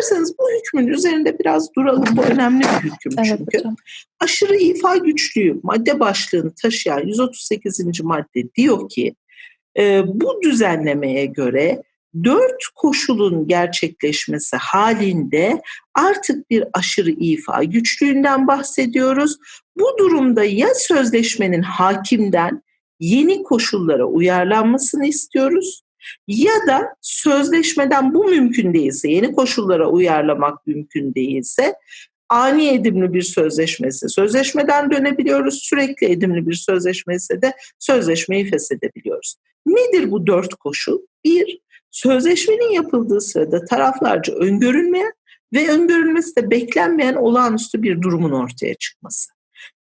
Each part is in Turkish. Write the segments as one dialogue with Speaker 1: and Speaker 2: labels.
Speaker 1: İsterseniz bu hükmün üzerinde biraz duralım. Bu önemli bir hüküm
Speaker 2: Evet
Speaker 1: çünkü.
Speaker 2: hocam.
Speaker 1: Aşırı ifa güçlüğü madde başlığını taşıyan 138. madde diyor ki e, bu düzenlemeye göre dört koşulun gerçekleşmesi halinde artık bir aşırı ifa güçlüğünden bahsediyoruz. Bu durumda ya sözleşmenin hakimden yeni koşullara uyarlanmasını istiyoruz ya da sözleşmeden bu mümkün değilse, yeni koşullara uyarlamak mümkün değilse ani edimli bir sözleşmesi sözleşmeden dönebiliyoruz. Sürekli edimli bir sözleşme ise de sözleşmeyi feshedebiliyoruz. Nedir bu dört koşul? Bir, sözleşmenin yapıldığı sırada taraflarca öngörülmeyen ve öngörülmesi de beklenmeyen olağanüstü bir durumun ortaya çıkması.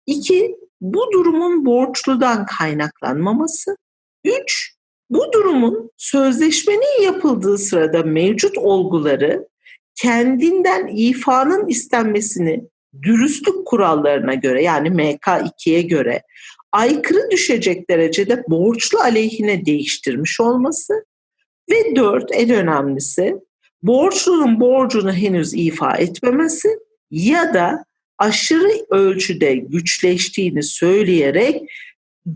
Speaker 1: İki, bu durumun borçludan kaynaklanmaması. Üç, bu durumun sözleşmenin yapıldığı sırada mevcut olguları kendinden ifanın istenmesini dürüstlük kurallarına göre yani MK2'ye göre aykırı düşecek derecede borçlu aleyhine değiştirmiş olması ve dört en önemlisi borçlunun borcunu henüz ifa etmemesi ya da aşırı ölçüde güçleştiğini söyleyerek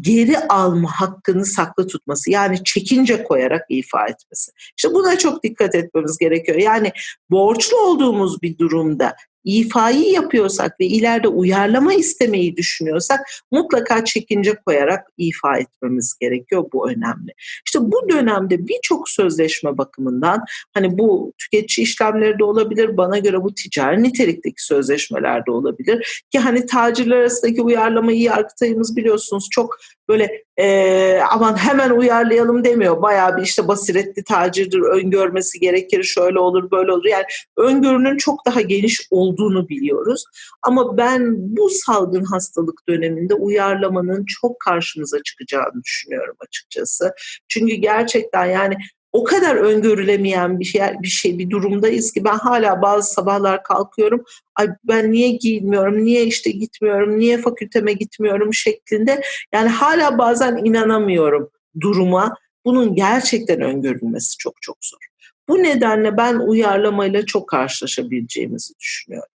Speaker 1: geri alma hakkını saklı tutması yani çekince koyarak ifa etmesi. İşte buna çok dikkat etmemiz gerekiyor. Yani borçlu olduğumuz bir durumda ifayı yapıyorsak ve ileride uyarlama istemeyi düşünüyorsak mutlaka çekince koyarak ifa etmemiz gerekiyor. Bu önemli. İşte bu dönemde birçok sözleşme bakımından hani bu tüketici işlemleri de olabilir. Bana göre bu ticari nitelikteki sözleşmeler de olabilir. Ki hani tacirler arasındaki uyarlamayı yargıtayımız biliyorsunuz çok böyle e, aman hemen uyarlayalım demiyor. Bayağı bir işte basiretli tacirdir, öngörmesi gerekir, şöyle olur, böyle olur. Yani öngörünün çok daha geniş olduğunu biliyoruz. Ama ben bu salgın hastalık döneminde uyarlamanın çok karşımıza çıkacağını düşünüyorum açıkçası. Çünkü gerçekten yani o kadar öngörülemeyen bir şey, bir şey bir durumdayız ki ben hala bazı sabahlar kalkıyorum. Ay ben niye giymiyorum, niye işte gitmiyorum, niye fakülteme gitmiyorum şeklinde. Yani hala bazen inanamıyorum duruma. Bunun gerçekten öngörülmesi çok çok zor. Bu nedenle ben uyarlamayla çok karşılaşabileceğimizi düşünüyorum.